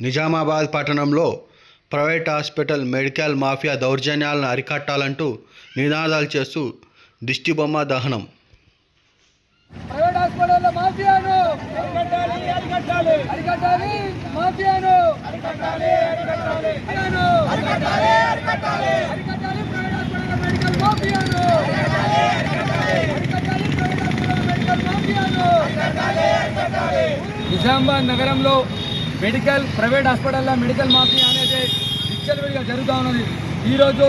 నిజామాబాద్ పట్టణంలో private hospital medical mafia దౌర్జన్యాలను అరికట్టాలంటూ నినాదాలు చేస్తూ దిష్టిబొమ్మ దహనం. ప్రైవేట్ హాస్పిటల్ మాఫియాను. అరికట్టాలి అరికట్టాలి. అరికట్టాలి మాఫియాను. అరికట్టాలి అరికట్టాలి. అరికట్టాలి అరికట్టాలి. అరికట్టాలి ప్రైవేట్ హాస్పిటల్ మెడికల్ మాఫియాను. అరికట్టాలి అరికట్టాలి. అరికట్టాలి ప్రైవేట్ హాస్పిటల్ మెడికల్ మాఫియాను. అరికట్టాలి అరికట్టాలి. నిజామాబాద్ నగరంలో మెడికల్ ప్రైవేట్ హాస్పిటల్లో మెడికల్ మాఫియా అనేది విచ్చలవిడిగా జరుగుతూ ఉన్నది. ఈరోజు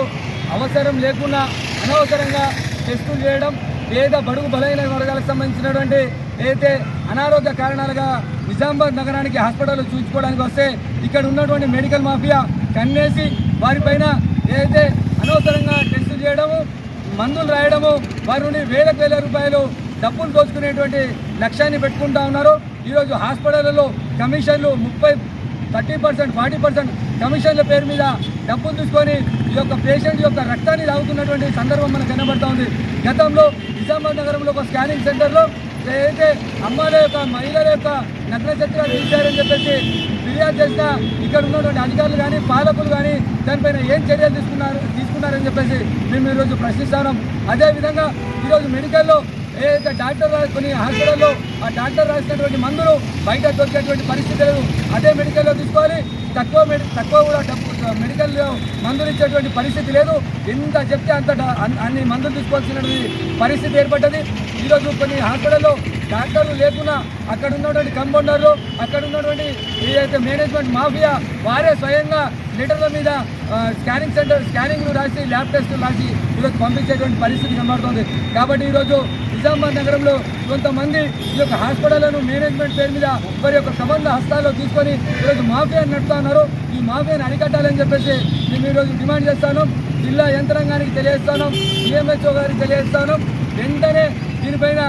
అవసరం లేకుండా అనవసరంగా టెస్టులు చేయడం పేద బడుగు బలైన వర్గాలకు సంబంధించినటువంటి ఏదైతే అనారోగ్య కారణాలుగా నిజామాబాద్ నగరానికి హాస్పిటల్ చూసుకోవడానికి వస్తే ఇక్కడ ఉన్నటువంటి మెడికల్ మాఫియా కన్నేసి వారిపైన ఏదైతే అనవసరంగా టెస్టులు చేయడము మందులు రాయడము వారి నుండి వేల వేల రూపాయలు డబ్బులు దోచుకునేటువంటి లక్ష్యాన్ని పెట్టుకుంటా ఉన్నారు. ఈరోజు హాస్పిటల్లో కమిషన్లు ముప్పై థర్టీ పర్సెంట్ ఫార్టీ పర్సెంట్ కమిషన్ల పేరు మీద డబ్బులు తీసుకొని ఈ యొక్క పేషెంట్ యొక్క రక్తాన్ని తాగుతున్నటువంటి సందర్భం మనకు కనబడుతూ ఉంది. గతంలో నిజామాబాద్ నగరంలో ఒక స్కానింగ్ సెంటర్లో ఏదైతే అమ్మాయిల యొక్క మహిళల యొక్క నగ్న చిత్రాలు తీశారని చెప్పేసి ఫిర్యాదు చేసిన ఇక్కడ ఉన్నటువంటి అధికారులు కానీ పాలకులు కానీ దానిపైన ఏం చర్యలు తీసుకున్నారు తీసుకున్నారని చెప్పేసి మేము ఈరోజు ప్రశ్నిస్తున్నాం అదేవిధంగా ఈరోజు మెడికల్లో ఏదైతే డాక్టర్ కొన్ని హాస్పిటల్లో ఆ డాక్టర్ రాసినటువంటి మందులు బయట దొరికేటువంటి పరిస్థితి లేదు అదే మెడికల్లో తీసుకోవాలి. తక్కువ మెడి తక్కువ కూడా మెడికల్ మెడికల్లో మందులు ఇచ్చేటువంటి పరిస్థితి లేదు. ఎంత చెప్తే అంత అన్ని మందులు తీసుకోవాల్సినటువంటి పరిస్థితి ఏర్పడ్డది. ఈరోజు కొన్ని హాస్పిటల్లో డాక్టర్లు లేకున్నా అక్కడ ఉన్నటువంటి కంపౌండర్లు అక్కడ ఉన్నటువంటి ఏదైతే మేనేజ్మెంట్ మాఫియా వారే స్వయంగా లీటర్ల మీద స్కానింగ్ సెంటర్ స్కానింగ్లు రాసి ల్యాబ్ టెస్టులు రాసి ఈరోజు పంపించేటువంటి పరిస్థితి కనబడుతుంది. కాబట్టి ఈరోజు నిజామాబాద్ నగరంలో కొంతమంది ఈ యొక్క హాస్పిటళ్ళను మేనేజ్మెంట్ పేరు మీద వారి యొక్క సంబంధ హస్తాల్లో తీసుకొని ఈరోజు మాఫియాను నడుపుతా ఉన్నారు. ఈ మాఫియాను అరికట్టాలని చెప్పేసి మేము ఈరోజు డిమాండ్ చేస్తాను. జిల్లా యంత్రాంగానికి తెలియజేస్తాను. డిఎంహెచ్ఓ గారికి తెలియజేస్తాను. వెంటనే దీనిపైన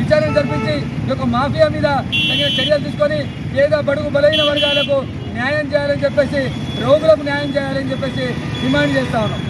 విచారణ జరిపించి ఈ యొక్క మాఫియా మీద తగిన చర్యలు తీసుకొని పేద బడుగు బలైన వర్గాలకు న్యాయం చేయాలని చెప్పేసి రోగులకు న్యాయం చేయాలని చెప్పేసి డిమాండ్ చేస్తా ఉన్నాం.